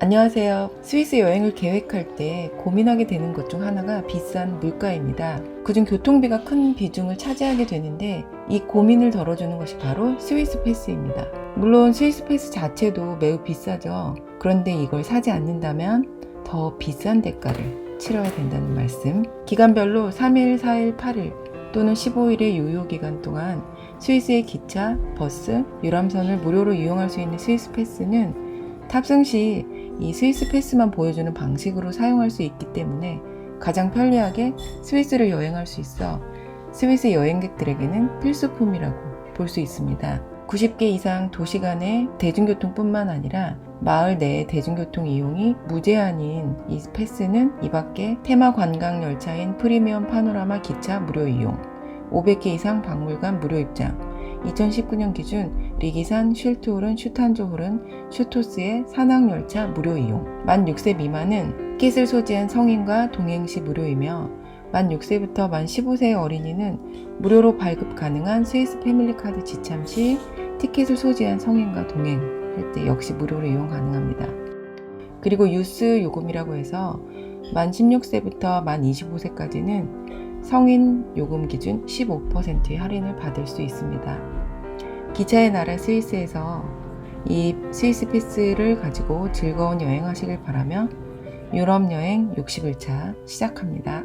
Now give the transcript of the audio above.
안녕하세요. 스위스 여행을 계획할 때 고민하게 되는 것 중 하나가 비싼 물가입니다. 그중 교통비가 큰 비중을 차지하게 되는데 이 고민을 덜어주는 것이 바로 스위스 패스입니다. 물론 스위스 패스 자체도 매우 비싸죠. 그런데 이걸 사지 않는다면 더 비싼 대가를 치러야 된다는 말씀. 기간별로 3일, 4일, 8일 또는 15일의 유효 기간 동안 스위스의 기차, 버스, 유람선을 무료로 이용할 수 있는 스위스 패스는 탑승 시 이 스위스 패스만 보여주는 방식으로 사용할 수 있기 때문에 가장 편리하게 스위스를 여행할 수 있어 스위스 여행객들에게는 필수품이라고 볼 수 있습니다. 90개 이상 도시 간의 대중교통뿐만 아니라 마을 내의 대중교통 이용이 무제한인 이 패스는 이 밖에 테마 관광 열차인 프리미엄 파노라마 기차 무료 이용, 500개 이상 박물관 무료 입장, 2019년 기준 리기산, 쉴트홀은, 슈탄조홀은, 슈토스의 산악열차 무료 이용, 만 6세 미만은 티켓을 소지한 성인과 동행 시 무료이며 만 6세부터 만 15세의 어린이는 무료로 발급 가능한 스위스 패밀리 카드 지참 시 티켓을 소지한 성인과 동행할 때 역시 무료로 이용 가능합니다. 그리고 유스 요금이라고 해서 만 16세부터 만 25세까지는 성인 요금 기준 15%의 할인을 받을 수 있습니다. 기차의 나라 스위스에서 이 스위스 패스를 가지고 즐거운 여행하시길 바라며 유럽 여행 60일차 시작합니다.